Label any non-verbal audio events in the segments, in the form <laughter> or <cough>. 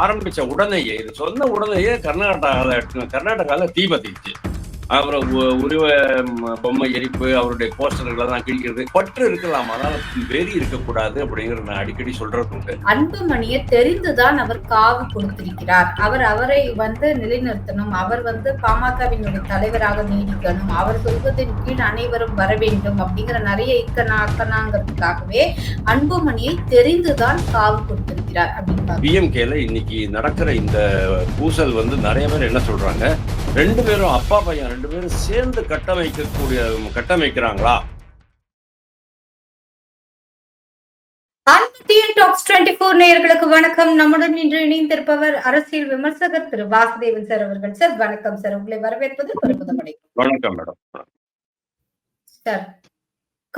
ஆரம்பிச்ச உடனேயே இது சொன்ன உடனேயே கர்நாடகாவில் கர்நாடகாவில் தீபத்திச்சு உ- உருவ பொம்மை எரிப்பு அவருடைய போஸ்டர்கள் எல்லாம் கிழிக்கிறது பற்று இருக்கலாம் ஆனால் வெறி இருக்கக்கூடாது அப்படிங்கிறது நான் அடிக்கடி சொல்றது உண்டு. அன்புமணியை தெரிந்துதான் அவர் காவு கொடுத்திருக்கிறார். அவர் அவரை வந்து நிலைநிறுத்தணும். அவர் வந்து பாமகவினுடைய தலைவராக நீடிக்கணும். அவர் சொல்வதின் கீழ் அனைவரும் வர வேண்டும் அப்படிங்கிற நிறைய இக்கனா அக்கனாங்கிறதுக்காகவே அன்புமணியை தெரிந்துதான் காவு கொடுத்திருக்கிறார் அப்படின்னு பிஎம்கேல இன்னைக்கு நடக்கிற இந்த பூசல் வந்து நிறைய பேர் என்ன சொல்றாங்க? ரெண்டு பேரும் அப்பா பையன் ரெண்டு பேரும் சேர்ந்து கட்டமைக்கக்கூடிய கட்டமைக்கிறாங்களா? நேயர்களுக்கு வணக்கம். நம்முடன் இன்று இணைந்திருப்பவர் அரசியல் விமர்சகர் திரு வாசுதேவன் சார் அவர்கள். சார் வணக்கம் சார். உங்களை வரவேற்பது வணக்கம் மேடம். சார்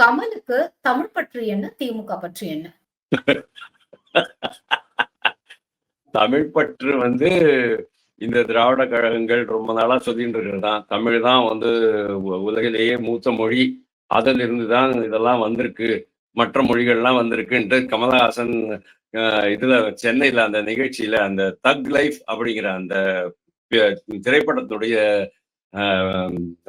கமலுக்கு தமிழ் பற்றி என்ன திமுக பற்றி என்ன? <laughs> தமிழ் பற்று வந்து இந்த திராவிட கழகங்கள் ரொம்ப நாளாக சொல்லிட்டு இருக்கிறது? தான் தமிழ் தான் வந்து உலகிலேயே மூத்த மொழி. அதில் இருந்து தான் இதெல்லாம் வந்திருக்கு. மற்ற மொழிகள்லாம் வந்திருக்குன்ட்டு கமலஹாசன் இதில் இதுல சென்னையில அந்த நிகழ்ச்சியில அந்த தக் லைஃப் அப்படிங்கிற அந்த திரைப்படத்துடைய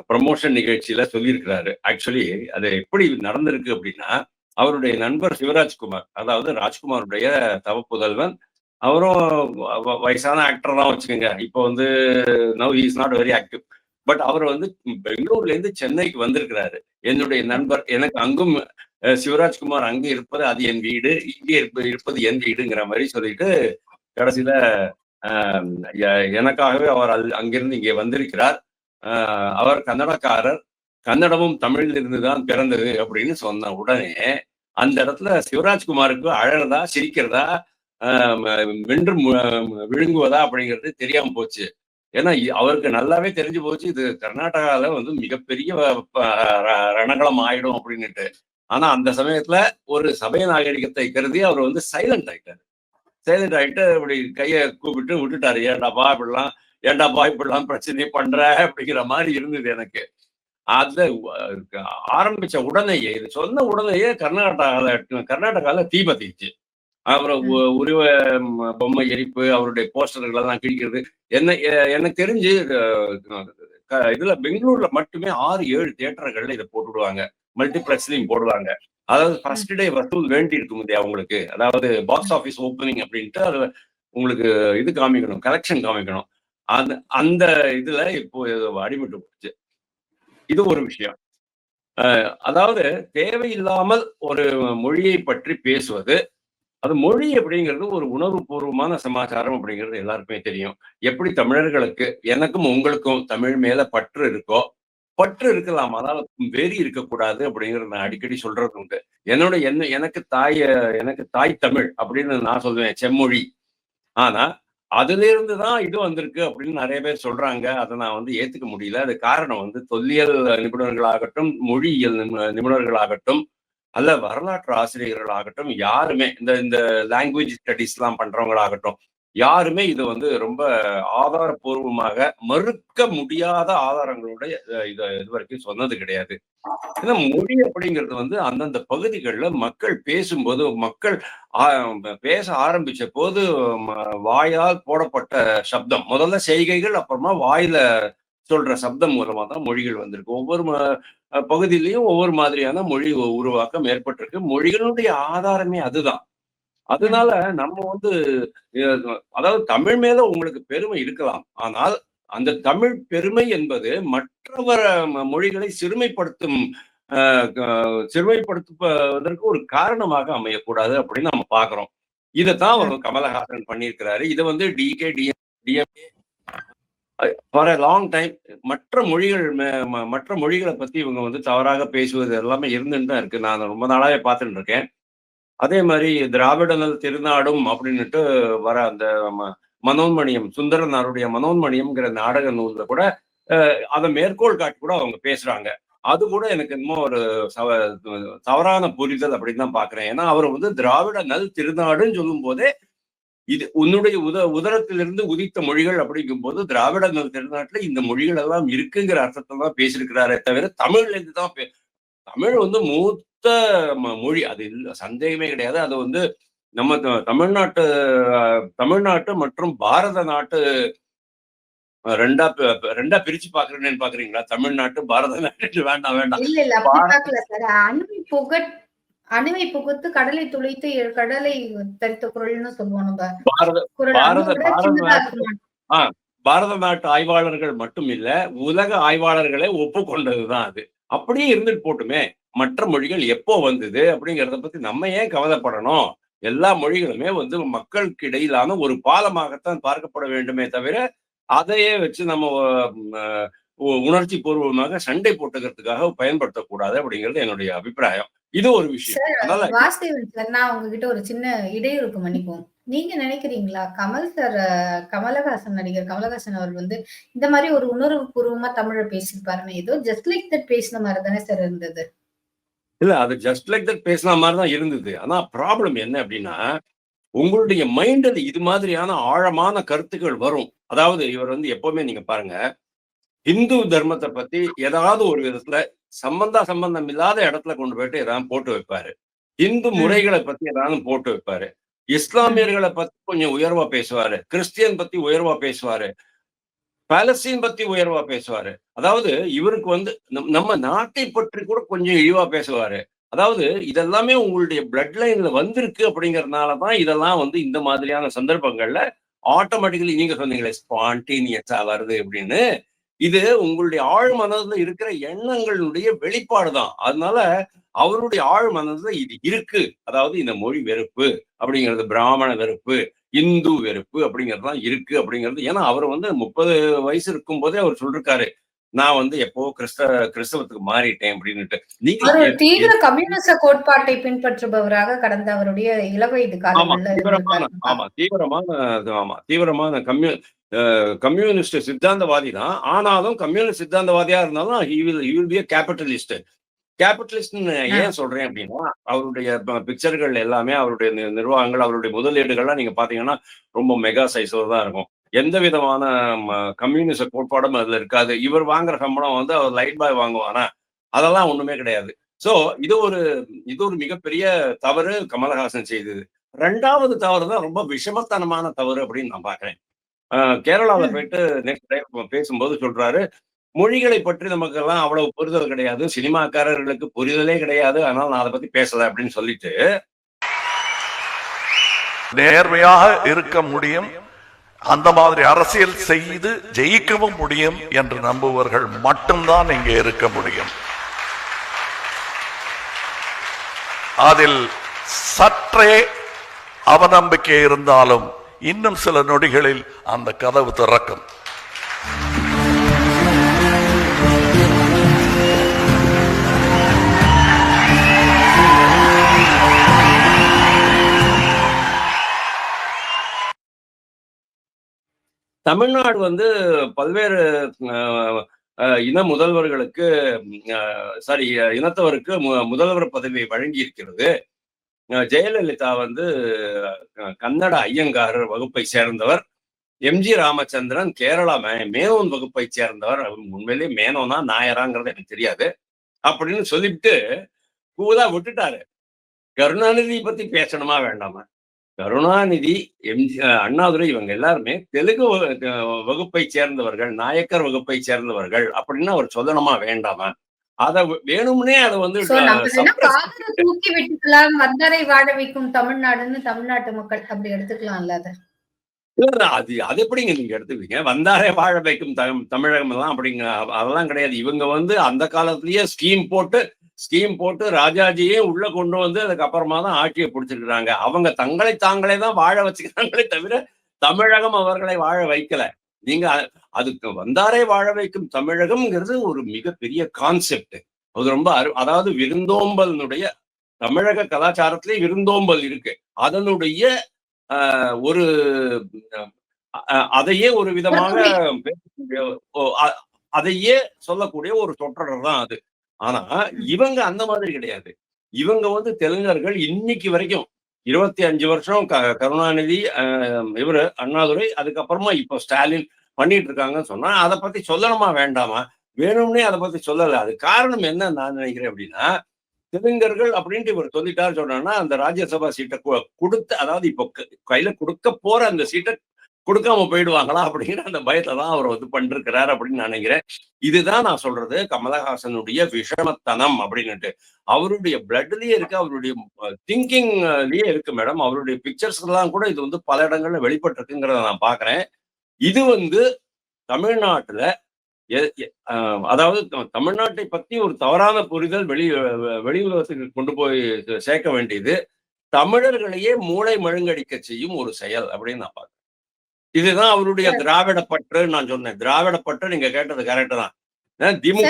ப்ரமோஷன் நிகழ்ச்சியில சொல்லியிருக்கிறாரு. ஆக்சுவலி அது எப்படி நடந்திருக்கு அப்படின்னா அவருடைய நண்பர் சிவராஜ்குமார் அதாவது ராஜ்குமாருடைய தவப்புதல்வன் அவரும் வ- வயசான ஆக்டர் தான் வச்சுக்கோங்க. இப்போ வந்து now is not very active but அவர் வந்து பெங்களூர்ல இருந்து சென்னைக்கு வந்திருக்கிறாரு. என்னுடைய நண்பர் எனக்கு அங்கும் சிவராஜ்குமார் அங்கே இருப்பது அது என் வீடு இங்கே இருப்பது இருப்பது என் வீடுங்கிற மாதிரி சொல்லிட்டு கடைசியில ஆஹ், எனக்காகவே அவர் அது அங்கிருந்து இங்கே வந்திருக்கிறார். ஆஹ், அவர் கன்னடக்காரர் கன்னடமும் தமிழில் இருந்து தான் பிறந்தது அப்படின்னு சொன்ன உடனே அந்த இடத்துல சிவராஜ்குமாருக்கு அழறதா சிரிக்கிறதா வென்று விழுங்குவதா அப்படிங்கிறது தெரியாம போச்சு. ஏன்னா அவருக்கு நல்லாவே தெரிஞ்சு போச்சு. இது கர்நாடகால வந்து மிகப்பெரிய ரணகலம் ஆயிடும் அப்படின்னுட்டு. ஆனா அந்த சமயத்துல ஒரு சபை நாகரிகத்தை கருதி அவர் வந்து சைலண்ட் ஆயிட்டாரு. சைலண்ட் ஆகிட்டு அப்படி கையை கூப்பிட்டு விட்டுட்டாரு. ஏண்டாப்பா இப்படிலாம் ஏண்டாப்பா இப்படிலாம் பிரச்சனை பண்ற? அப்படிங்கிற மாதிரி இருந்தது எனக்கு. அதுல ஆரம்பிச்ச உடனேயே இது சொன்ன உடனேயே கர்நாடகால கர்நாடகால தீ பத்திச்சு. அப்புறம் உ- உருவ பொம்மை எரிப்பு அவருடைய போஸ்டர்கள் எல்லாம் கிழிக்கிறது. என்ன எனக்கு தெரிஞ்சு இதுல பெங்களூர்ல மட்டுமே ஆறு ஏழு தியேட்டர்கள்ல இதை போட்டுடுவாங்க. மல்டிபிளெக்ஸ்லயும் போடுவாங்க. அதாவது ஃபர்ஸ்ட் டே வசூல் வேண்டி இருக்கும் உங்களுக்கு? அதாவது பாக்ஸ் ஆஃபீஸ் ஓப்பனிங் அப்படின்ட்டு அது உங்களுக்கு இது காமிக்கணும் கலெக்ஷன் காமிக்கணும். அந்த அந்த இதுல இப்போ அடிபட்டு போச்சு. இது ஒரு விஷயம். அதாவது தேவையில்லாமல் ஒரு மொழியை பற்றி பேசுவது அது மொழி அப்படிங்கிறது ஒரு உணர்வுபூர்வமான சமாச்சாரம் அப்படிங்கிறது எல்லாருக்குமே தெரியும். எப்படி தமிழர்களுக்கு எனக்கும் உங்களுக்கும் தமிழ் மேல பற்று இருக்கோ பற்று இருக்கலாம் ஆனால் வெறி இருக்கக்கூடாது அப்படிங்கிறத நான் அடிக்கடி சொல்றது உண்டு. என்னோட என்ன எனக்கு தாய் எனக்கு தாய் தமிழ் அப்படின்னு நான் சொல்லுவேன் செம்மொழி. ஆனா அதுல இருந்து தான் இது வந்திருக்கு அப்படின்னு நிறைய பேர் சொல்றாங்க. அதை நான் வந்து ஏத்துக்க முடியல. அது காரணம் வந்து தொல்லியல் நிபுணர்களாகட்டும் மொழியியல் நிபுணர்களாகட்டும் அல்ல வரலாற்று ஆசிரியர்களாகட்டும் யாருமே இந்த இந்த லாங்குவேஜ் ஸ்டடிஸ் எல்லாம் பண்றவங்களாகட்டும் யாருமே இது வந்து ரொம்ப ஆதாரபூர்வமாக மறுக்க முடியாத ஆதாரங்களோட இதை இத இது வரைக்கும் சொன்னது கிடையாது. ஏன்னா மொழி அப்படிங்கிறது வந்து அந்தந்த பகுதிகளில் மக்கள் பேசும்போது மக்கள் பேச ஆரம்பிச்ச போது ம- வாயால் போடப்பட்ட சப்தம். முதல்ல செய்கைகள் அப்புறமா வாயில சொல்ற சப்தம் மூலமா தான் மொழிகள் வந்திருக்கு. ஒவ்வொரு பகுதியிலையும் ஒவ்வொரு மாதிரியான மொழி உருவாக்கம் ஏற்பட்டிருக்கு. மொழிகளுடைய ஆதாரமே அதுதான். அதனால நம்ம வந்து அதாவது தமிழ் மேல உங்களுக்கு பெருமை இருக்கலாம். ஆனால் அந்த தமிழ் பெருமை என்பது மற்றவர மொழிகளை சிறுமைப்படுத்தும் சிறுமைப்படுத்துவதற்கு ஒரு காரணமாக அமையக்கூடாது அப்படின்னு நம்ம பாக்குறோம் இதைத்தான் அவர் கமலஹாசன் பண்ணியிருக்கிறாரு. இதை வந்து DK DM DMK for long time மற்ற மொழிகள் மே- ம- மற்ற மொழிகளை பத்தி இவங்க வந்து தவறாக பேசுவது எல்லாமே இருந்துட்டு தான் இருக்கு. நான் ரொம்ப நாளாவே பார்த்துட்டு இருக்கேன். அதே மாதிரி திராவிடங்கள் திருநாடும் அப்படின்னுட்டு வர அந்த ம- மனோன்மணியம் சுந்தரனாருடைய மனோன்மணியம்ங்கிற நாடக நூலில் கூட அதை மேற்கோள் காட்டி கூட அவங்க பேசுறாங்க. அது கூட எனக்கு இன்னும் ஒரு சவ- தவறான புரிதல் அப்படின்னு தான் பாக்குறேன் ஏன்னா அவர் வந்து திராவிட நல் திருநாடுன்னு சொல்லும் போதே இது உன்னுடைய உத உதரத்திலிருந்து உதித்த மொழிகள் அப்படிங்கும்போது திராவிட நல் திருநாட்டுல இந்த மொழிகள் எல்லாம் இருக்குங்கிற அர்த்தத்துல தான் பேசியிருக்கிறாரே தவிர தமிழ்ல இருந்து தான் பே- தமிழ் வந்து மூத்த மொழி. அது இல்ல சந்தேகமே கிடையாது. அது வந்து நம்ம தமிழ்நாட்டு தமிழ்நாட்டு மற்றும் பாரத நாட்டு ரெண்டா ரெண்டா பிரிச்சு பாக்குறேன்னு பாக்குறீங்களா? தமிழ்நாட்டு பாரத நாட்டு வேண்டாம் வேண்டாம். அணுவை புகுத்து கடலை துளைத்து கடலை தரித்த குரல்னு சொல்லுவோம் நம்ம பாரத நாட்டு- ஆய்வாளர்கள் மட்டும் இல்ல உலக ஆய்வாளர்களே ஒப்புக்கொண்டதுதான் அது. அப்படியே இருந்துட்டு போட்டுமே மற்ற மொழிகள் எப்போ வந்தது அப்படிங்கறத பத்தி நம்ம ஏன் கவலைப்படணும்? எல்லா மொழிகளுமே வந்து மக்களுக்கு இடையிலான ஒரு பாலமாகத்தான் பார்க்கப்பட வேண்டுமே தவிர அதையே வச்சு நம்ம உணர்ச்சி பூர்வமாக சண்டை போட்டுக்கிறதுக்காக பயன்படுத்தக்கூடாது அப்படிங்கிறது என்னுடைய அபிப்பிராயம். இது ஒரு விஷயம். வாசுதேவன் சார் நான் உங்ககிட்ட ஒரு சின்ன இடையூறுக்கு மன்னிப்போம். நீங்க நினைக்கிறீங்களா கமல் சார் கமலஹாசன் நடிகர் கமலஹாசன் அவர் வந்து இந்த மாதிரி ஒரு உணர்வு பூர்வமா தமிழை பேசியிருப்பாருன்னு ஏதோ ஜஸ்ட் லைக் தட் பேசின மாதிரி தானே சார் இருந்தது? இல்ல அது ஜஸ்ட் லைக் தட் பேசின மாதிரி தான் இருந்தது. ஆனா ப்ராப்ளம் என்ன அப்படின்னா உங்களுடைய மைண்ட்ல இது மாதிரியான ஆழமான கருத்துக்கள் வரும். அதாவது இவர் வந்து எப்பவுமே நீங்க பாருங்க இந்து தர்மத்தை பத்தி ஏதாவது ஒரு விதத்துல சம்பந்தா சம்பந்தம் இல்லாத இடத்துல கொண்டு போயிட்டு ஏதாவது போட்டு வைப்பாரு. இந்து. முறைகளை பத்தி ஏதாவது போட்டு வைப்பாரு. இஸ்லாமியர்களை பத்தி கொஞ்சம் உயர்வா பேசுவாரு. கிறிஸ்டியன் பத்தி உயர்வா பேசுவாரு. பாலஸ்தீன் பத்தி உயர்வா பேசுவாரு. அதாவது இவருக்கு வந்து நம்- நம்ம நாட்டை பற்றி கூட கொஞ்சம் இழிவா பேசுவாரு. அதாவது இதெல்லாமே உங்களுடைய பிளட் லைன்ல வந்திருக்கு அப்படிங்கறதுனால தான் இதெல்லாம் வந்து இந்த மாதிரியான சந்தர்ப்பங்கள்ல ஆட்டோமேட்டிக்கலி நீங்க சொன்னீங்களே ஸ்பான்டேனியஸா வருது அப்படின்னு. இது உங்களுடைய ஆழ் மனதுல இருக்கிற எண்ணங்களுடைய வெளிப்பாடு தான் அதனால அவருடைய ஆழ் மனதுல இது இருக்கு. அதாவது இந்த மொழி வெறுப்பு அப்படிங்கிறது பிராமண வெறுப்பு இந்து வெறுப்பு அப்படிங்கறதுலாம் இருக்கு அப்படிங்கிறது. ஏன்னா அவர் வந்து முப்பது வயசு இருக்கும் போதே அவர் சொல்லிருக்காரு. நான் வந்து எப்போ கிறிஸ்தவ கிறிஸ்தவத்துக்கு மாறிட்டேன் அப்படின்னுட்டு. நீங்க தீவிர கம்யூனிச கோட்பாட்டை பின்பற்றுபவராக கடந்த அவருடைய இளவயது ஆமா காலங்கள்ல தீவிரமான. ஆமா தீவிரமான ஆமா தீவிரமான கம்யூ கம்யூனிஸ்ட் சித்தாந்தவாதி தான் ஆனாலும் கம்யூனிஸ்ட் சித்தாந்தவாதியா இருந்தாலும் கேபிட்டலிஸ்ட் கேபிட்டலிஸ்ட் ஏன் சொல்றேன் அப்படின்னா அவருடைய பிக்சர்கள் எல்லாமே அவருடைய நிர்வாகங்கள் அவருடைய முதலீடுகள்லாம் நீங்க பாத்தீங்கன்னா ரொம்ப மெகா சைஸ்ல தான் இருக்கும். எந்த விதமான கம்யூனிச கோட்பாடும் அதுல இருக்காது. இவர் வாங்குற சம்பளம் வந்து அவர் லைட் பாய் வாங்குவானா அதெல்லாம் ஒண்ணுமே கிடையாது. சோ இது ஒரு இது ஒரு மிகப்பெரிய தவறு கமலஹாசன் செய்தது. ரெண்டாவது தவறு தான் ரொம்ப விஷமத்தனமான தவறு அப்படின்னு நான் பாக்குறேன் கேரளாவுல. போயிட்டு நெக்ஸ்ட் டைம் பேசும்போது சொல்றாரு மொழிகளை பற்றி நமக்கு எல்லாம் அவ்வளவு புரிதல் கிடையாது. சினிமாக்காரர்களுக்கு புரிதலே கிடையாது. அதனால நான் அதை பத்தி பேசல அப்படின்னு சொல்லிட்டு நேர்மையாக இருக்க முடியும். அந்த மாதிரி அரசியல் செய்து ஜெயிக்கவும் முடியும் என்று நம்புவர்கள் மட்டும்தான் இங்கே இருக்க முடியும். அதில் சற்றே அவநம்பிக்கை இருந்தாலும் இன்னும் சில நொடிகளில் அந்த கதவு திறக்கும். தமிழ்நாடு வந்து பல்வேறு இன முதல்வர்களுக்கு சாரி இனத்தவருக்கு மு- முதல்வர் பதவியை வழங்கி இருக்கிறது ஜெயலலிதா வந்து கன்னட ஐயங்கார் வகுப்பை சேர்ந்தவர். எம்ஜி ராமச்சந்திரன் கேரளா மே- மேனோன் வகுப்பை சேர்ந்தவர். அவர் உண்மையிலேயே மேனோனா நாயராங்கிறது எனக்கு தெரியாது. அப்படின்னு சொல்லிவிட்டு கூதா விட்டுட்டாரு. கருணாநிதி பத்தி பேசணுமா வேண்டாமா? கருணாநிதி எம்ஜி அஹ் அண்ணாதுரை இவங்க எல்லாருமே தெலுங்கு வகு- வகுப்பை சேர்ந்தவர்கள் நாயக்கர் வகுப்பை சேர்ந்தவர்கள் அப்படின்னு அவர் சொல்லணுமா வேண்டாமா? அத வேணும்னே அதை வந்து தூக்கி விட்டுக்கலாம் வந்தரை வாழ வைக்கும் தமிழ்நாடுன்னு தமிழ்நாட்டு மக்கள் அப்படி எடுத்துக்கலாம்ல அத? அது அது எப்படிங்க நீங்க எடுத்துப்பீங்க? வந்தாரே வாழ வைக்கும் தமி- தமிழகம் எல்லாம் அப்படிங்க அதெல்லாம் கிடையாது. இவங்க வந்து அந்த காலத்திலேயே ஸ்கீம் போட்டு ஸ்கீம் போட்டு ராஜாஜியே உள்ள கொண்டு வந்து அதுக்கப்புறமா தான் ஆட்சியை பிடிச்சிருக்கிறாங்க. அவங்க தங்களை தாங்களே தான் வாழ வச்சுக்கிறாங்களே தவிர தமிழகம் அவர்களை வாழ வைக்கல. நீங்க அதுக்கு வந்தாரே வாழ வைக்கும் தமிழகம்ங்கிறது ஒரு மிகப்பெரிய கான்செப்ட் அது ரொம்ப அரு அதாவது விருந்தோம்பலினுடைய தமிழக கலாச்சாரத்திலே விருந்தோம்பல் இருக்கு. அதனுடைய ஒரு அதையே ஒரு விதமாக அதையே சொல்லக்கூடிய ஒரு சொற்றொடர் தான் அது. ஆனா இவங்க அந்த மாதிரி கிடையாது. இவங்க வந்து தெலுங்கர்கள் இன்னைக்கு வரைக்கும் இருபத்தி அஞ்சு வருஷம் க- கருணாநிதி இவரு அண்ணாதுரை அதுக்கப்புறமா இப்போ ஸ்டாலின் பண்ணிட்டு இருக்காங்கன்னு சொன்னா அதை பத்தி சொல்லணுமா வேண்டாமா? வேணும்னே அதை பத்தி சொல்லலை. அது காரணம் என்ன நான் நினைக்கிறேன் அப்படின்னா தெலுங்கர்கள் அப்படின்ட்டு இவர் சொல்லிட்டாரு சொன்னா அந்த ராஜ்யசபா சீட்டை கொடுத்து கொடுத்த அதாவது இப்போ கையில கொடுக்க போற அந்த சீட்டை கொடுக்காம போயிடுவாங்களா அப்படிங்கிற அந்த பயத்தை தான் அவர் வந்து பண்ணிருக்கிறார் அப்படின்னு நான் நினைக்கிறேன். இதுதான் நான் சொல்றது கமலஹாசனுடைய விஷமத்தனம் அப்படின்னுட்டு. அவருடைய பிளட்லயே இருக்கு அவருடைய திங்கிங்லயே இருக்கு மேடம் அவருடைய பிக்சர்ஸ் எல்லாம் கூட இது வந்து பல இடங்கள்ல வெளிப்பட்டிருக்குங்கிறத நான் பாக்குறேன். இது வந்து தமிழ்நாட்டுல அதாவது தமிழ்நாட்டை பத்தி ஒரு தவறான புரிதல் வெளி வெளி உலகத்துக்கு கொண்டு போய் சேர்க்க வேண்டியது தமிழர்களையே மூளை மழுங்கடிக்க செய்யும் ஒரு செயல் அப்படின்னு நான் பார்க்கிறேன். இதுதான் அவருடைய திராவிட பற்று நான் சொன்னேன். திராவிட பற்று நீங்க கேட்டது கரெக்ட் தான். திமுக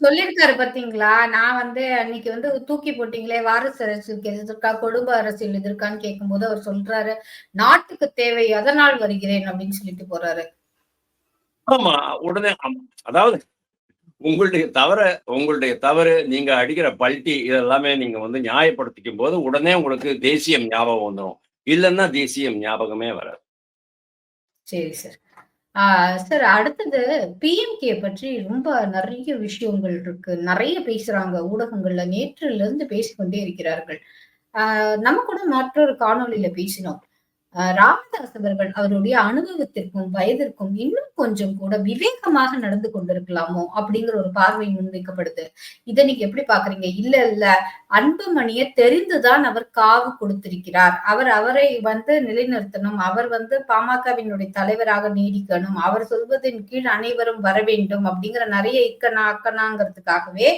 சொல்லியிருக்காரு பாத்தீங்களா? நான் வந்து அன்னைக்கு வந்து தூக்கி போட்டீங்களே வாரிசு அரசியலுக்கு எதிர்க்கா குடும்ப அரசியல் எதிர்க்கான்னு கேட்கும்போது அவர் சொல்றாரு நாட்டுக்கு தேவை அதனால் வருகிறேன்? அப்படின்னு சொல்லிட்டு போறாரு. ஆமா உடனே அதாவது உங்களுடைய தவற உங்களுடைய தவறு நீங்க அடிக்கிற பல்ட்டி இதெல்லாமே நீங்க வந்து நியாயப்படுத்திக்கும் போது உடனே உங்களுக்கு தேசியம் ஞாபகம் வந்துடும் இல்லைன்னா தேசியம் ஞாபகமே வராது. சரி சார். ஆஹ் சார் அடுத்தது பிஎம்கே பற்றி ரொம்ப நிறைய விஷயங்கள் இருக்கு. நிறைய பேசுறாங்க. ஊடகங்கள்ல நேற்றுல இருந்து பேசிக்கொண்டே இருக்கிறார்கள். ஆஹ் நம்ம கூட மற்றொரு காணொளியில பேசினோம். ராமதாஸ் அவர்கள் அவருடைய அனுபவத்திற்கும் வயதிற்கும் இன்னும் கொஞ்சம் கூட விவேகமாக நடந்து கொண்டிருக்கலாமோ அப்படிங்கிற ஒரு பார்வை முன்வைக்கப்படுது. இதை நீங்க எப்படி பாக்குறீங்க இல்ல இல்ல அன்புமணியை தெரிந்துதான் அவர் காவு கொடுத்திருக்கிறார். அவர் அவரை வந்து நிலைநிறுத்தணும். அவர் வந்து பாமகவினுடைய தலைவராக நீடிக்கணும். அவர் சொல்வதன் கீழ் அனைவரும் வர வேண்டும் அப்படிங்கிற நிறைய இக்கனா அக்கனாங்கிறதுக்காகவே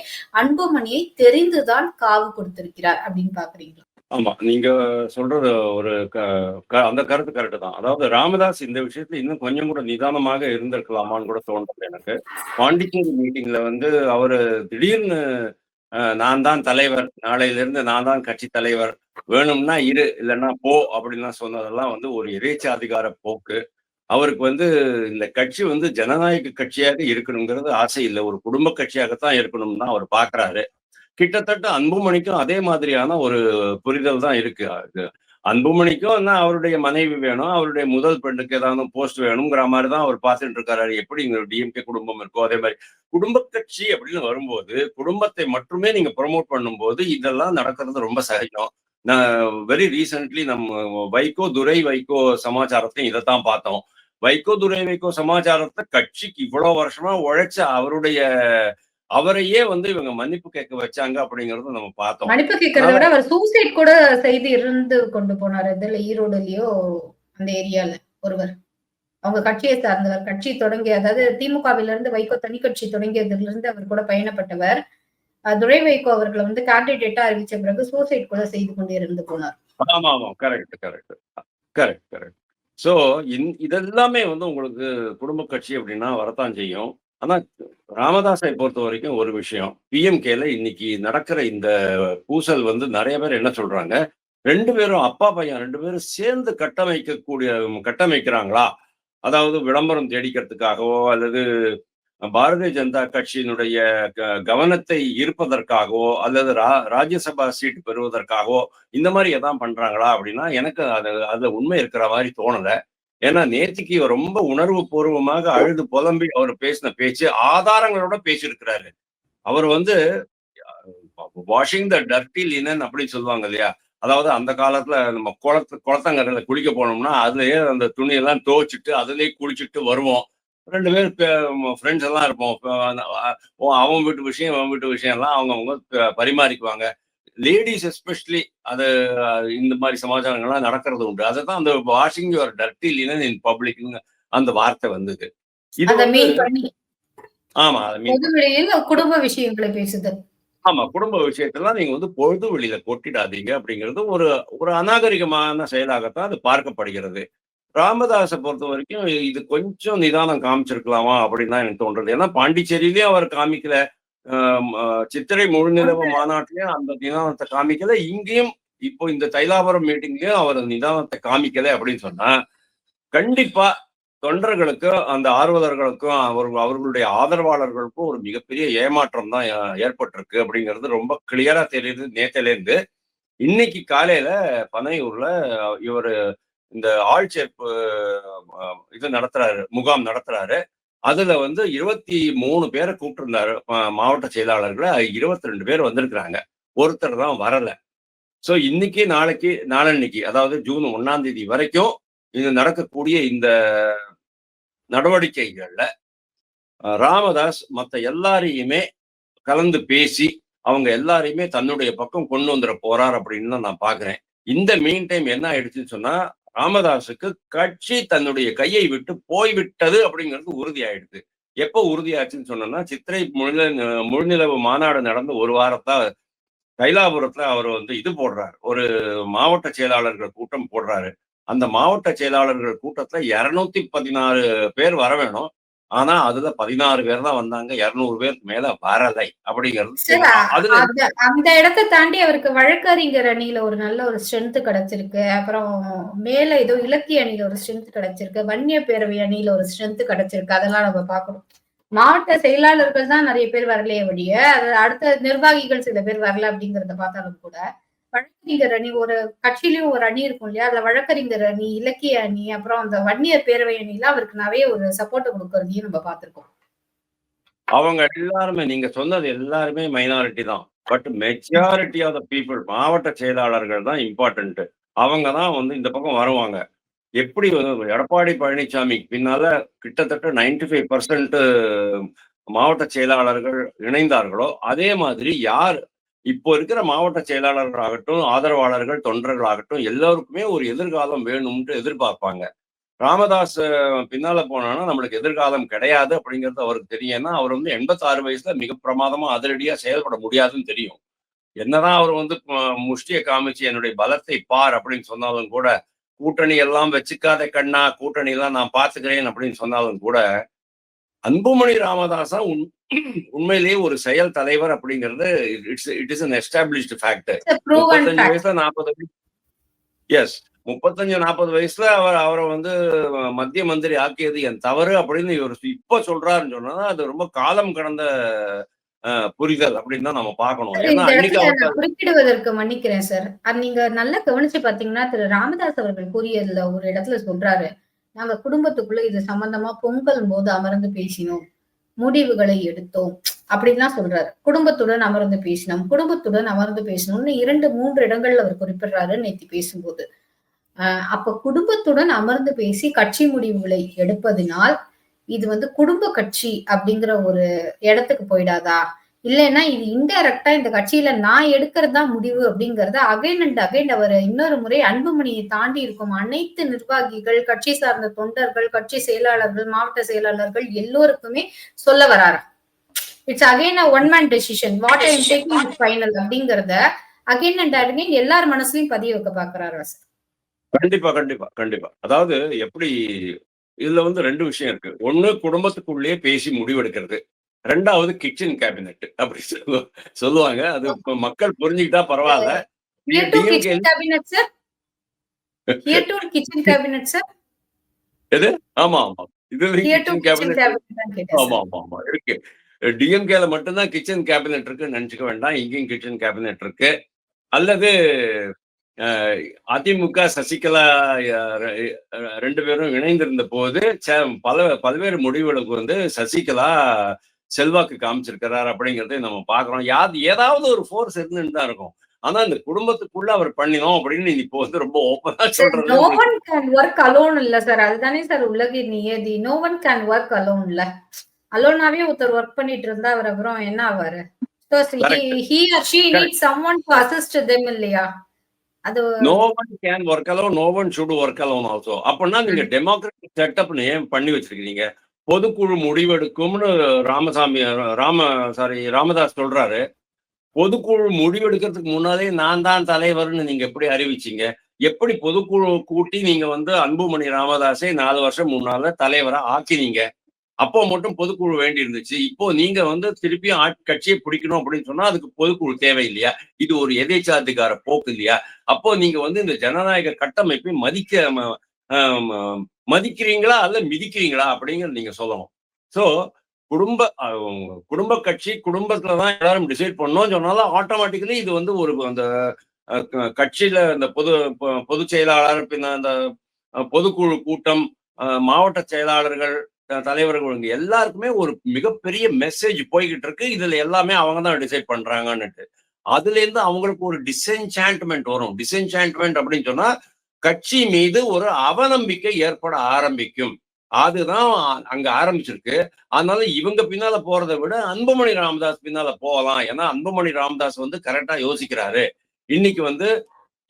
அன்புமணியை தெரிந்துதான் காவு கொடுத்திருக்கிறார் அப்படின்னு பாக்குறீங்களா ஆமா நீங்க சொல்றது ஒரு க- க- அந்த கருத்து கரெக்ட் தான். அதாவது ராமதாஸ் இந்த விஷயத்துல இன்னும் கொஞ்சம் கூட நிதானமாக இருந்திருக்கலாமான்னு கூட தோணுது எனக்கு. பாண்டிச்சேரி மீட்டிங்ல வந்து அவரு திடீர்னு நான் தான் தலைவர் நாளையில இருந்து நான் தான் கட்சி தலைவர் வேணும்னா இரு இல்லைன்னா போ அப்படின்லாம் சொன்னதெல்லாம் வந்து ஒரு இறைச்சாதிகார போக்கு. அவருக்கு வந்து இந்த கட்சி வந்து ஜனநாயக கட்சியாக இருக்கணுங்கிறது ஆசை இல்லை. ஒரு குடும்ப கட்சியாகத்தான் இருக்கணும்னு தான் அவர் பாக்குறாரு. கிட்டத்தட்ட அன்புமணிக்கும் அதே மாதிரியான ஒரு புரிதல் தான் இருக்கு. அது அன்புமணிக்கும் என்ன அவருடைய மனைவி வேணும் அவருடைய முதல் பெண்ணுக்கு ஏதாவது போஸ்ட் வேணுங்கிற மாதிரி தான் அவர் பார்த்துட்டு இருக்காரு. எப்படி இங்க டிஎம்கே குடும்பம் இருக்கோ அதே மாதிரி குடும்ப கட்சி அப்படின்னு வரும்போது குடும்பத்தை மட்டுமே நீங்க ப்ரொமோட் பண்ணும்போது இதெல்லாம் நடக்கிறது ரொம்ப சகஜம். நான் வெரி ரீசென்ட்லி நம்ம வைகோ துரை வைகோ சமாச்சாரத்தையும் இதைத்தான் பார்த்தோம். வைகோ துரை வைகோ சமாச்சாரத்தை கட்சிக்கு இவ்வளவு வருஷமா உழைச்ச அவருடைய அவரையே வந்து இவங்க மன்னிப்பு கேட்க வச்சாங்க அப்படிங்கறத நம்ம பார்த்தோம். மன்னிப்பு கேட்கறத விட அவர் சூசைட் கூட செய்து இருந்து கொண்டு போனார். இதுல ஈரோடுலயோ அந்த ஏரியால ஒருவர். அவங்க கட்சியை சார்ந்தவர் கட்சி தொடங்கி அதாவது திமுகவில இருந்து வைகோ தனி கட்சி தொடங்கியதுல இருந்து அவர் கூட பயணப்பட்டவர். துரை வைகோ அவர்களை வந்து கேண்டிடேட்டா அறிவிச்ச பிறகு சூசைட் கூட செய்து கொண்டு இருந்து போனார். ஆமா ஆமா correct correct correct correct so இதெல்லாமே வந்து உங்களுக்கு குடும்ப கட்சி அப்படின்னா வரத்தான் செய்யும். ஆனா ராமதாஸை பொறுத்த வரைக்கும் ஒரு விஷயம். பிஎம்கேல இன்னைக்கு நடக்கிற இந்த பூசல் வந்து நிறைய பேர் என்ன சொல்றாங்க? ரெண்டு பேரும் அப்பா பையன் ரெண்டு பேரும் சேர்ந்து கட்டமைக்கக்கூடிய கட்டமைக்கிறாங்களா? அதாவது விளம்பரம் தேடிக்கிறதுக்காகவோ அல்லது பாரதிய ஜனதா கட்சியினுடைய க- கவனத்தை ஈர்ப்பதற்காகவோ அல்லது ரா ராஜ்யசபா சீட் பெறுவதற்காகவோ இந்த மாதிரி எதாவது பண்றாங்களா? அப்படின்னா எனக்கு அது அதுல உண்மை இருக்கிற மாதிரி தோணல. ஏன்னா நேத்திக்கு இவர் ரொம்ப உணர்வு பூர்வமாக அழுது புலம்பி அவர் பேசின பேச்சு ஆதாரங்களோட பேசியிருக்கிறாரு. அவர் வந்து வாஷிங் த டர்டி லினன் அப்படின்னு சொல்லுவாங்க இல்லையா? அதாவது அந்த காலத்துல நம்ம குளத்து குளத்தங்கரையில குளிக்க போனோம்னா அதுலயே அந்த துணியெல்லாம் துவைச்சிட்டு அதுலயே குளிச்சுட்டு வருவோம். ரெண்டு பேர் ஃப்ரெண்ட்ஸ் எல்லாம் இருப்போம். ஓ, அவன் வீட்டு விஷயம் அவன் வீட்டு விஷயம் எல்லாம் அவங்கவுங்க பரிமாறிக்குவாங்க. லேடிஸ் எஸ்பெஷலி அது இந்த மாதிரி சமாச்சாரங்கள்லாம் நடக்கிறது உண்டு. அதை தான் அந்த washing your dirty linen in பப்ளிக்னு அந்த வார்த்தை வந்தது. ஆமா குடும்ப விஷயங்களை பேசுதல் ஆமா குடும்ப விஷயத்தெல்லாம் நீங்க வந்து பொழுது வெளியில கொட்டிடாதீங்க அப்படிங்கிறது ஒரு ஒரு அநாகரிகமான செயலாகத்தான் அது பார்க்கப்படுகிறது. ராமதாஸை பொறுத்த வரைக்கும் இது கொஞ்சம் நிதானம் காமிச்சிருக்கலாமா அப்படின்னு தான் எனக்கு தோன்றது. ஏன்னா பாண்டிச்சேரியிலயும் அவர் காமிக்கல. சித்திரை முழுநிலவு மாநாட்டிலயும் அந்த நிதானத்தை காமிக்கல. இங்கேயும் இப்போ இந்த தைலாபுரம் மீட்டிங்லயும் அவர் நிதானத்தை காமிக்கல அப்படின்னு சொன்னா கண்டிப்பா தொண்டர்களுக்கும் அந்த ஆர்வலர்களுக்கும் அவர் அவர்களுடைய ஆதரவாளர்களுக்கும் ஒரு மிகப்பெரிய ஏமாற்றம் தான் ஏற்பட்டிருக்கு அப்படிங்கிறது ரொம்ப கிளியரா தெரியுது நேத்தில இருந்து இன்னைக்கு காலையில பனையூர்ல இவர் இந்த ஆள்சேர்ப்பு அஹ், இது நடத்துறாரு முகாம் நடத்துறாரு. அதுல வந்து இருபத்தி மூணு பேரை கூப்பிட்டுருந்தாரு மாவட்ட செயலாளர்களை. இருபத்தி ரெண்டு பேர் வந்திருக்கிறாங்க. ஒருத்தர் தான் வரல. ஸோ இன்னைக்கு நாளைக்கு நாளன்னைக்கு அதாவது ஜூன் ஒன்னாம் தேதி வரைக்கும் இது நடக்கக்கூடிய இந்த நடவடிக்கைகள்ல ராமதாஸ் மற்ற எல்லாரையுமே கலந்து பேசி அவங்க எல்லாரையுமே தன்னுடைய பக்கம் கொண்டு வந்துட போறார் அப்படின்னு தான் நான் பாக்குறேன். இந்த மெயின் டைம் என்ன ஆயிடுச்சுன்னு சொன்னா ராமதாஸுக்கு கட்சி தன்னுடைய கையை விட்டு போய்விட்டது அப்படிங்கிறது உறுதியாயிடுது. எப்போ உறுதியாச்சுன்னு சொன்னோம்னா சித்திரை முழுநில முழுநிலவு மாநாடு நடந்து ஒரு வாரத்தா தைலாபுரத்துல அவர் வந்து இது போடுறாரு. ஒரு மாவட்ட செயலாளர்கள் கூட்டம் போடுறாரு. அந்த மாவட்ட செயலாளர்கள் கூட்டத்துல இருநூத்தி பதினாறு பேர் வர வேணும். ஆனா அதுல பதினாறு பேர் தான் வந்தாங்க. இருநூறு பேருக்கு மேல வரலை அப்படிங்கிறது அதுல அந்த இடத்தை தாண்டி அவருக்கு வழக்கறிஞர் அணியில ஒரு நல்ல ஒரு ஸ்ட்ரென்த் கிடைச்சிருக்கு. அப்புறம் மேல ஏதோ இலக்கிய அணியில ஒரு ஸ்ட்ரென்த் கிடைச்சிருக்கு. வன்னிய பேரவை அணியில ஒரு ஸ்ட்ரென்த் கிடைச்சிருக்கு. அதெல்லாம் நம்ம பார்க்கணும். மாவட்ட செயலாளர்கள் தான் நிறைய பேர் வரலையே வழிய அது அடுத்த நிர்வாகிகள் சில பேர் வரல அப்படிங்கறத பார்த்தாலும் கூட வழக்கறிஞர் அணி ஒரு கட்சியிலயும் ஒரு அணி இருக்கும் இல்லையா? அதுல வழக்கறிஞர் அணி இலக்கிய அணி அப்புறம் அந்த வன்னியர் பேரவை அணியில அவருக்கு நிறைய ஒரு சப்போர்ட் கொடுக்கறதையும் நம்ம பார்த்திருக்கோம். அவங்க எல்லாருமே நீங்க சொன்னது எல்லாருமே மைனாரிட்டி தான். But majority of the people மாவட்ட செயலாளர்கள் தான் இம்பார்ட்டன்ட் அவங்க தான் வந்து இந்த பக்கம் வருவாங்க. எப்படி வந்து எடப்பாடி பழனிசாமி பின்னால கிட்டத்தட்ட 95% ஃபைவ் பர்சன்ட் மாவட்ட செயலாளர்கள் இணைந்தார்களோ அதே மாதிரி யார் இப்போ இருக்கிற மாவட்ட செயலாளர்களாகட்டும் ஆதரவாளர்கள் தொண்டர்களாகட்டும் எல்லோருக்குமே ஒரு எதிர்காலம் வேணும்ன்ட்டு எதிர்பார்ப்பாங்க. ராமதாஸ் பின்னால போனானா நம்மளுக்கு எதிர்காலம் கிடையாது அப்படிங்கிறது அவருக்கு தெரியும். ஏன்னா அவர் வந்து எண்பத்தாறு வயசுல மிக பிரமாதமா அதிரடியா செயல்பட முடியாதுன்னு தெரியும். என்னதான் அவர் வந்து முஷ்டியை காமிச்சு என்னுடைய பலத்தை பார் அப்படின்னு சொன்னாலும் கூட கூட்டணி எல்லாம் வச்சுக்காத கண்ணா கூட்டணி எல்லாம் நான் பார்த்துக்கிறேன் அப்படின்னு சொன்னாலும் கூட அன்புமணி ராமதாஸா உன் உண்மையிலேயே ஒரு செயல் தலைவர் அப்படிங்கிறது it's it is an established fact proven முப்பத்தஞ்சு வயசுல நாற்பது எஸ் முப்பத்தஞ்சு நாற்பது வயசுல அவர் அவரை வந்து மத்திய மந்திரி ஆக்கியது என் தவறு அப்படின்னு இவர் இப்ப சொல்றாருன்னு சொன்னா அது ரொம்ப காலம் கடந்த புரிதல் அப்படின்னு தான் நம்ம பார்க்கணும். குறிப்பிடுவதற்கு மன்னிக்கிறேன் சார். அது நீங்க நல்லா கவனிச்சு பாத்தீங்கன்னா திரு ராமதாஸ் அவர்கள் கூறியதுல ஒரு இடத்துல சொல்றாரு. நாங்க குடும்பத்துக்குள்ள இது சம்பந்தமா பொங்கல் போது அமர்ந்து பேசினோம். முடிவுகளை எடுத்தோம். அப்படின்லாம் சொல்றாரு. குடும்பத்துடன் அமர்ந்து பேசினோம். குடும்பத்துடன் அமர்ந்து பேசணும்னு இரண்டு மூன்று இடங்கள்ல அவர் குறிப்பிடுறாரு நேத்தி பேசும்போது. ஆஹ் அப்ப குடும்பத்துடன் அமர்ந்து பேசி கட்சி முடிவுகளை எடுப்பதினால் இது வந்து குடும்ப கட்சி அப்படிங்கிற ஒரு இடத்துக்கு போயிடாதா? இல்லைன்னா இது இன்டைரக்டா இந்த கட்சியில நான் எடுக்கிறது தான் முடிவு அப்படிங்கறத அகைன் அண்ட் அகைன் அவர் இன்னொரு முறை அன்புமணியை தாண்டி இருக்கும் அனைத்து நிர்வாகிகள் கட்சி சார்ந்த தொண்டர்கள் கட்சி செயலாளர்கள் மாவட்ட செயலாளர்கள் எல்லோருக்குமே சொல்ல வராரா? It's again a one man decision what I taking final அப்படிங்கறத அகைன் அண்ட் அகைன் எல்லார் மனசுலயும் பதிய வைக்க பாக்குறாரா சார் கண்டிப்பா கண்டிப்பா கண்டிப்பா. அதாவது எப்படி இதுல வந்து ரெண்டு விஷயம் இருக்கு. ஒண்ணு குடும்பத்துக்குள்ளேயே பேசி முடிவெடுக்கிறது. ரெண்டாவது கிச்சன் கேபினெட் அப்படி சொல்லு- சொல்லுவாங்க. அது மக்கள் புரிஞ்சுக்கிட்டா பரவாயில்ல. <laughs> ஆமா ஆமா. இது Here to kitchen kitchen cabinet ஆமா. ஆமா ஆமா. இருக்கு. டிஎம்கேல மட்டும்தான் கிச்சன் கேபினெட் இருக்குன்னு நினைச்சுக்க வேண்டாம். இங்கேயும் கிச்சன் கேபினெட் இருக்கு. அல்லது அதிமுக சசிகலா ரெண்டு பேரும் இணைந்திருந்த போது பல பல்வேறு முடிவுகளுக்கு வந்து சசிகலா செல்வாக்கு காமிச்சிருக்கிறார் அப்படிங்கறதை நம்ம பாக்குறோம் யாது ஏதாவது ஒரு ஃபோர்ஸ் இருந்துட்டு தான் இருக்கும். ஆனா இந்த குடும்பத்துக்குள்ள அவர் பண்ணினோம் அப்படின்னு இப்போ வந்து ரொம்ப ஓப்பனா சொல்றது no one can work alone இல்ல சார் அதுதானே சார் உலகின் நியதி. No one can work alone இல்ல. அலோனாவே ஒருத்தர் ஒர்க் பண்ணிட்டு இருந்தா அவர் அப்புறம் என்ன ஆவாரு? He or she need some one to assist them இல்லையா? அது no one can work alone no one should work alone also அப்படின்னா நீங்க டெமோக்ராட்டிக் செட்டப்னு ஏன் பண்ணி வச்சிருக்கீங்க பொதுக்குழு முடிவெடுக்கும்னு ராமசாமி ராம சாரி ராமதாஸ் சொல்றாரு. பொதுக்குழு முடிவெடுக்கிறதுக்கு முன்னாலே நான் தான் தலைவர்னு நீங்க எப்படி அறிவிச்சீங்க? எப்படி பொதுக்குழு கூட்டி நீங்க வந்து அன்புமணி ராமதாஸை நாலு வருஷம் முன்னால தலைவரா ஆக்கினீங்க? அப்போ மட்டும் பொதுக்குழு வேண்டி இருந்துச்சு இப்போ நீங்க வந்து திருப்பியும் கட்சியை பிடிக்கணும் அப்படின்னு சொன்னா அதுக்கு பொதுக்குழு தேவை இல்லையா இது ஒரு எதேச்சாதிகார போக்கு இல்லையா? அப்போ நீங்க வந்து இந்த ஜனநாயக கட்டமைப்பை மதிக்க மதிக்கிறீங்களா அல்ல மிதிக்கிறீங்களா அப்படிங்கிறது நீங்க சொல்லணும். ஸோ குடும்ப குடும்ப கட்சி குடும்பத்துல தான் எல்லாரும் டிசைட் பண்ணோம் சொன்னாலும் ஆட்டோமேட்டிக்கலி இது வந்து ஒரு அந்த க- கட்சியில இந்த பொது பொ- பொதுச் செயலாளர் பின்ன அந்த பொதுக்குழு கூட்டம் மாவட்ட செயலாளர்கள் தலைவர்கள் எல்லாருக்குமே ஒரு மிகப்பெரிய மெசேஜ் போய்கிட்டு இருக்கு. இதுல எல்லாமே அவங்க தான் டிசைட் பண்றாங்கன்னுட்டு. அதுல இருந்து அவங்களுக்கு ஒரு டிசென்சான்ட்மெண்ட் வரும். டிசென்சான்ட்மெண்ட் அப்படின்னு சொன்னா கட்சி மீது ஒரு அவநம்பிக்கை ஏற்பட ஆரம்பிக்கும். அதுதான் அங்க ஆரம்பிச்சிருக்கு. அதனால இவங்க பின்னால போறதை விட அன்புமணி ராமதாஸ் பின்னால போகலாம். ஏன்னா அன்புமணி ராமதாஸ் வந்து கரெக்டா யோசிக்கிறாரு. இன்னைக்கு வந்து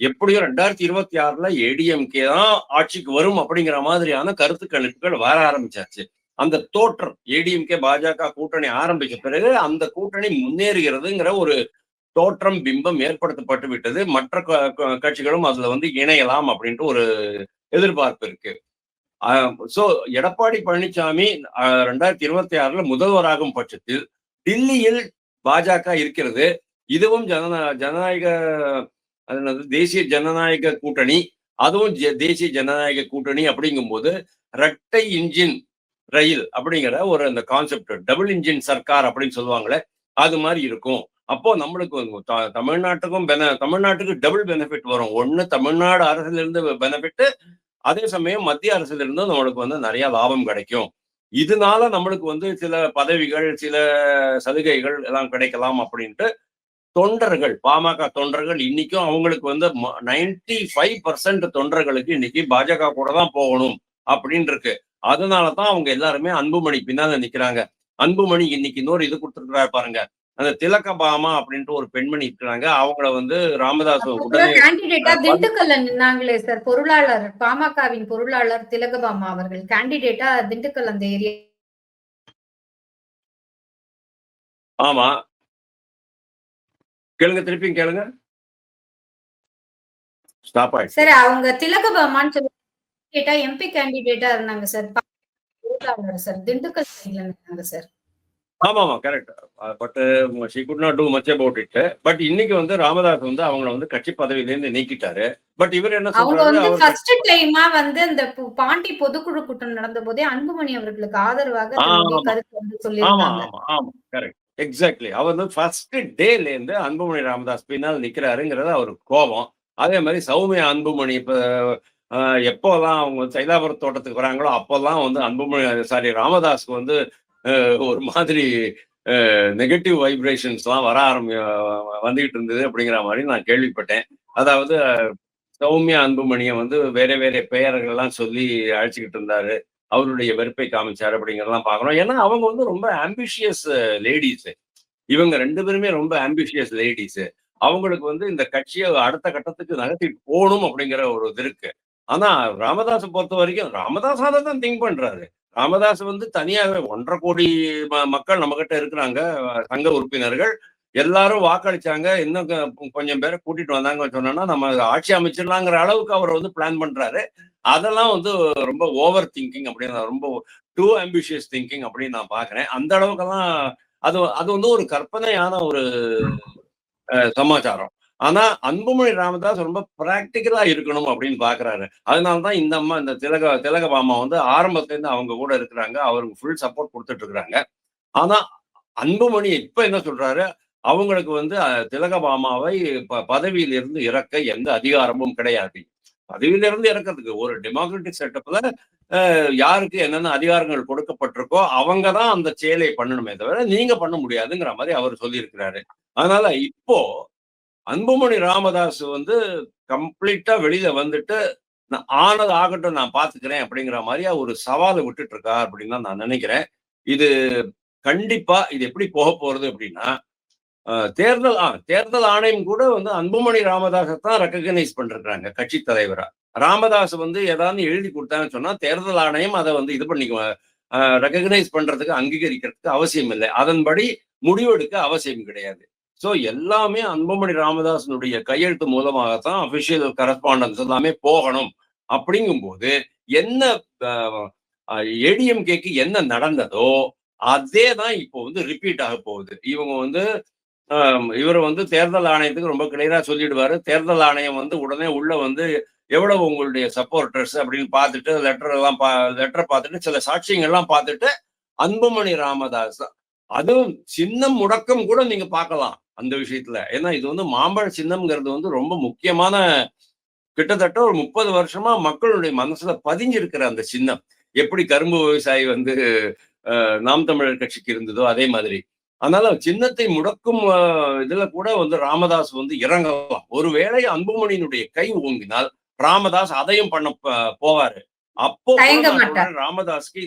எப்படியோ ரெண்டாயிரத்தி இருபத்தி ஆறுல ஏடிஎம்கே தான் ஆட்சிக்கு வரும் அப்படிங்கிற மாதிரியான கருத்து கணிப்புகள் வர ஆரம்பிச்சாச்சு. அந்த தோற்றம் ஏடிஎம்கே பாஜக கூட்டணி ஆரம்பிச்ச பிறகு அந்த கூட்டணி முன்னேறுகிறதுங்கிற ஒரு தோற்றம் பிம்பம் ஏற்படுத்தப்பட்டு விட்டது. மற்ற க- கட்சிகளும் அதுல வந்து இணையலாம் அப்படின்ட்டு ஒரு எதிர்பார்ப்பு இருக்கு. சோ எடப்பாடி பழனிசாமி ரெண்டாயிரத்தி இருபத்தி ஆறுல முதல்வராகும் பட்சத்தில் டில்லியில் பாஜக இருக்கிறது. இதுவும் ஜன ஜனநாயக தேசிய ஜனநாயக கூட்டணி அதுவும் தேசிய ஜனநாயக கூட்டணி அப்படிங்கும்போது இரட்டை இன்ஜின் ரயில் அப்படிங்கிற ஒரு அந்த கான்செப்ட் டபுள் இன்ஜின் சர்க்கார் அப்படின்னு சொல்லுவாங்களே அது மாதிரி இருக்கும். அப்போ நம்மளுக்கு த- தமிழ்நாட்டுக்கும் பென தமிழ்நாட்டுக்கு டபுள் பெனிஃபிட் வரும். ஒன்னு தமிழ்நாடு அரசுல இருந்து பெனிஃபிட் அதே சமயம் மத்திய அரசுல இருந்தும் நம்மளுக்கு வந்து நிறைய லாபம் கிடைக்கும். இதனால நம்மளுக்கு வந்து சில பதவிகள் சில சலுகைகள் எல்லாம் கிடைக்கலாம் அப்படின்ட்டு தொண்டர்கள் பாமக தொண்டர்கள் இன்னைக்கும் அவங்களுக்கு வந்து நைன்டி ஃபைவ் பர்சன்ட் தொண்டர்களுக்கு இன்னைக்கு பாஜக கூட தான் போகணும் அப்படின்னு இருக்கு அதனால தான் அவங்க எல்லாருமே அன்புமணி பின்னால நிக்கிறாங்க. அன்புமணி இன்னைக்கு இன்னொரு இது கொடுத்துருக்குறாரு பாருங்க. அந்த திலகபாமா அப்படின்ட்டு ஒரு பெண்மணி இருக்கிறாங்க. அவங்கள வந்து ராமதாஸ் திண்டுக்கல்ல நின்னாங்களே சார். பொருளாளர் பாமகவின் பொருளாளர் திலகபாமா அவர்கள். கேண்டிடேட்டா திண்டுக்கல் அந்த ஏரியா ஆமா. கேளுங்க திருப்பியும் கேளுங்க. ஸ்டாப் ஆயிடுச்சு. சார் அவங்க திலகபாமான்னு சொல்லி எம்பி கேண்டிடேட்டா இருந்தாங்க சார். பொருளாளர் சார். திண்டுக்கல் சைட்ல இருந்தாங்க சார். ஆமா ஆமா correct but she could not do much about it but இன்னைக்கு வந்து ராமதாஸ் வந்து அவங்கள வந்து கட்சி பதவியில இருந்து நீக்கிட்டாரு. பட் இவர் என்ன அவங்க வந்து ஃபர்ஸ்ட் டைமா வந்து அந்த பு- பாண்டி பொதுக்குழு கூட்டம் நடந்த போதே அன்புமணி அவர்களுக்கு ஆதரவாக. கருத்து வந்து ஆமா ஆமா கரெக்ட் எக்ஸாக்ட்லி அவர் வந்து ஃபர்ஸ்ட் டேல இருந்து அன்புமணி ராமதாஸ் பின்னால் நிக்கிறாருங்கிறது அவருக்கு கோபம். அதே மாதிரி சௌமியா அன்புமணி இப்ப எப்போல்லாம் அவங்க வந்து சைதாபுரம் தோட்டத்துக்கு வராங்களோ அப்போல்லாம் வந்து அன்புமணி சாரி ராமதாஸ்க்கு வந்து ஒரு மாதிரி நெகட்டிவ் வைப்ரேஷன்ஸ்லாம் வர ஆரம்பி வந்துகிட்டு இருந்தது அப்படிங்கிற மாதிரி நான் கேள்விப்பட்டேன். அதாவது சௌமியா அன்புமணியை வந்து வேற வேற பெயர்கள்லாம் சொல்லி அழைச்சிக்கிட்டு இருந்தாரு. அவருடைய வெறுப்பை காமிச்சார் அப்படிங்கறதெல்லாம் பார்க்கணும். ஏன்னா அவங்க வந்து ரொம்ப ஆம்பிஷியஸ் லேடிஸு இவங்க ரெண்டு பேருமே ரொம்ப ஆம்பிஷியஸ் லேடிஸு அவங்களுக்கு வந்து இந்த கட்சியை அடுத்த கட்டத்துக்கு நகர்த்திட்டு போகணும் அப்படிங்கிற ஒரு இது இருக்கு. ஆனா ராமதாஸை பொறுத்த வரைக்கும் ராமதாஸ் தான் திங்க் பண்றாரு. ராமதாஸ் வந்து தனியாகவே ஒன்றரை கோடி ம- மக்கள் நம்ம கிட்ட இருக்கிறாங்க சங்க உறுப்பினர்கள். எல்லாரும் வாக்களிச்சாங்க. இன்னும் கொஞ்சம் பேரை கூட்டிட்டு வந்தாங்க சொன்னோம்னா நம்ம ஆட்சி அமைச்சிடலாங்கிற அளவுக்கு அவர் வந்து பிளான் பண்றாரு. அதெல்லாம் வந்து ரொம்ப ஓவர் திங்கிங் அப்படின்னு ரொம்ப டூ ஆம்பிஷியஸ் திங்கிங் அப்படின்னு நான் பாக்குறேன் அந்த அளவுக்கெல்லாம் அது அது வந்து ஒரு கற்பனையான ஒரு சமாச்சாரம். ஆனா அன்புமணி ராமதாஸ் ரொம்ப பிராக்டிக்கலா இருக்கணும் அப்படின்னு பாக்குறாரு. அதனாலதான் இந்த அம்மா இந்த திலக திலக பாமா வந்து ஆரம்பத்துல இருந்து அவங்க கூட இருக்கிறாங்க. அவருக்கு ஃபுல் சப்போர்ட் கொடுத்துட்டு இருக்கிறாங்க ஆனா அன்புமணி இப்ப என்ன சொல்றாரு? அவங்களுக்கு வந்து திலக திலகபாமாவை ப- பதவியிலிருந்து இறக்க எந்த அதிகாரமும் கிடையாது. பதவியிலிருந்து இறக்கிறதுக்கு ஒரு டெமோக்ராட்டிக் செட்டப்ல யாருக்கு என்னென்ன அதிகாரங்கள் கொடுக்கப்பட்டிருக்கோ அவங்க தான் அந்த செயலை பண்ணணுமே தவிர நீங்க பண்ண முடியாதுங்கிற மாதிரி அவர் சொல்லியிருக்கிறாரு. அதனால இப்போ அன்புமணி ராமதாஸ் வந்து கம்ப்ளீட்டா வெளியில வந்துட்டு நான் ஆனது ஆகட்டும் நான் பாத்துக்கிறேன் அப்படிங்கிற மாதிரியா ஒரு சவாலை விட்டுட்டு இருக்கா அப்படின்னு தான் நான் நினைக்கிறேன். இது கண்டிப்பா இது எப்படி போக போறது அப்படின்னா தேர்தல் ஆ தேர்தல் ஆணையம் கூட வந்து அன்புமணி ராமதாஸை தான் ரெக்கக்னைஸ் பண்ணிருக்காங்க கட்சி தலைவரா. ராமதாஸ் வந்து ஏதாவது எழுதி கொடுத்தாங்கன்னு சொன்னா தேர்தல் ஆணையம் அதை வந்து இது பண்ணிக்க ரெக்கக்னைஸ் பண்றதுக்கு அங்கீகரிக்கிறதுக்கு அவசியம் இல்லை. அதன்படி முடிவெடுக்க அவசியம் கிடையாது. ஸோ எல்லாமே அன்புமணி ராமதாசனுடைய கையெழுத்து மூலமாகத்தான் அபிஷியல் கரஸ்பாண்டன்ஸ் எல்லாமே போகணும். அப்படிங்கும்போது என்ன ஏடிஎம்கேக்கு என்ன நடந்ததோ அதே தான் இப்போ வந்து ரிப்பீட் ஆக போகுது. இவங்க வந்து இவர் வந்து தேர்தல் ஆணையத்துக்கு ரொம்ப கிளியரா சொல்லிடுவாரு. தேர்தல் ஆணையம் வந்து உடனே உள்ள வந்து எவ்வளவு உங்களுடைய சப்போர்ட்டர்ஸ் அப்படின்னு பார்த்துட்டு லெட்டர் எல்லாம் பா லெட்டர் பார்த்துட்டு சில சாட்சியங்கள்லாம் பார்த்துட்டு அன்புமணி ராமதாஸ் அதுவும் சின்னம் முடக்கம் கூட நீங்க பார்க்கலாம். அந்த விஷயத்துல. ஏன்னா இது வந்து மாம்பழ சின்னம்ங்கிறது வந்து ரொம்ப முக்கியமான கிட்டத்தட்ட ஒரு முப்பது வருஷமா மக்களுடைய மனசுல பதிஞ்சிருக்கிற அந்த சின்னம். எப்படி கரும்பு விவசாயி வந்து நாம் தமிழர் கட்சிக்கு இருந்ததோ அதே மாதிரி. அதனால சின்னத்தை முடக்கும் இதுல கூட வந்து ராமதாஸ் வந்து இறங்கலாம். ஒருவேளை அன்புமணியினுடைய கை ஓங்கினால் ராமதாஸ் அதையும் பண்ண போவாரு. அப்போ ராமதாஸ்க்கு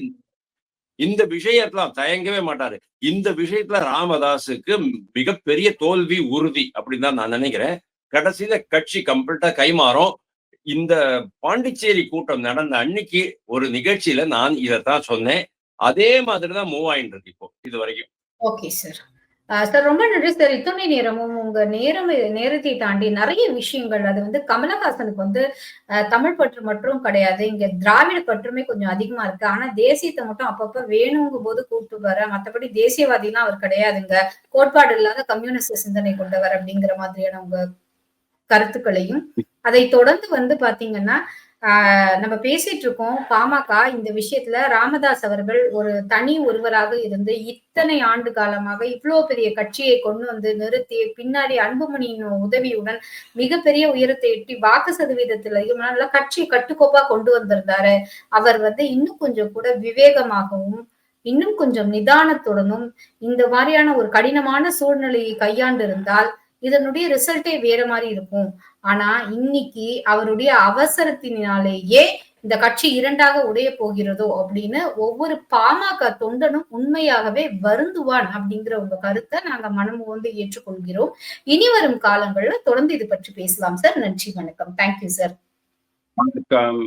இந்த- இந்த விஷயத்துல தயங்கவே மாட்டாரு. இந்த விஷயத்துல ராமதாஸுக்கு மிகப்பெரிய தோல்வி உறுதி அப்படின்னு தான் நான் நினைக்கிறேன். கடைசியில கட்சி கம்ப்ளீட்டா கைமாறும். இந்த பாண்டிச்சேரி கூட்டம் நடந்த அன்னைக்கு ஒரு நிகழ்ச்சியில நான் இதைத்தான் சொன்னேன். அதே மாதிரி தான் மூவ் ஆயின் இருக்கு இப்போ இது வரைக்கும். Okay sir. சார் ரொம்ப நன்றி சார். இத்துணை நேரமும் உங்க நேரம் நேரத்தை தாண்டி நிறைய விஷயங்கள் அது வந்து கமலஹாசனுக்கு வந்து தமிழ் பற்று மட்டும் கிடையாது. இங்க திராவிட பற்றுமே கொஞ்சம் அதிகமா இருக்கு. ஆனா தேசியத்தை மட்டும் அப்பப்ப வேணுங்கும் போது கூப்பிட்டு வர மத்தபடி தேசியவாதிலாம் அவர் கிடையாதுங்க. கோட்பாடு இல்லாத கம்யூனிஸ்ட் சிந்தனை கொண்டவர் அப்படிங்கிற மாதிரியான உங்க கருத்துக்களையும் அதை தொடர்ந்து வந்து பாத்தீங்கன்னா நம்ம பேசிட்டு இருக்கோம் பாமக இந்த விஷயத்துல ராமதாஸ் அவர்கள் ஒரு தனி ஒருவராக இருந்து இத்தனை ஆண்டு காலமாக இவ்வளவு பெரிய கட்சியை கொண்டு வந்து நிறுத்தி பின்னாடி அன்புமணியின் உதவியுடன் மிகப்பெரிய உயரத்தை எட்டி வாக்கு சதவீதத்திலையும் நல்லா கட்சியை கட்டுக்கோப்பா கொண்டு வந்திருந்தாரு. அவர் வந்து இன்னும் கொஞ்சம் கூட விவேகமாகவும் இன்னும் கொஞ்சம் நிதானத்துடனும் இந்த மாதிரியான ஒரு கடினமான சூழ்நிலையை கையாண்டு இருந்தால் இதனுடைய ரிசல்ட்டே வேற மாதிரி இருக்கும். ஆனா இன்னைக்கு அவருடைய அவசரத்தினாலேயே இந்த கட்சி இரண்டாக உடைய போகிறதோ அப்படின்னு ஒவ்வொரு பாமக தொண்டனும் உண்மையாகவே வருந்துவான் அப்படிங்கிற உங்க கருத்தை நாங்க மனம் வந்து ஏற்றுக்கொள்கிறோம். இனி வரும் காலங்கள்ல தொடர்ந்து இது பற்றி பேசலாம் சார். நன்றி வணக்கம். தேங்க்யூ சார் வணக்கம்.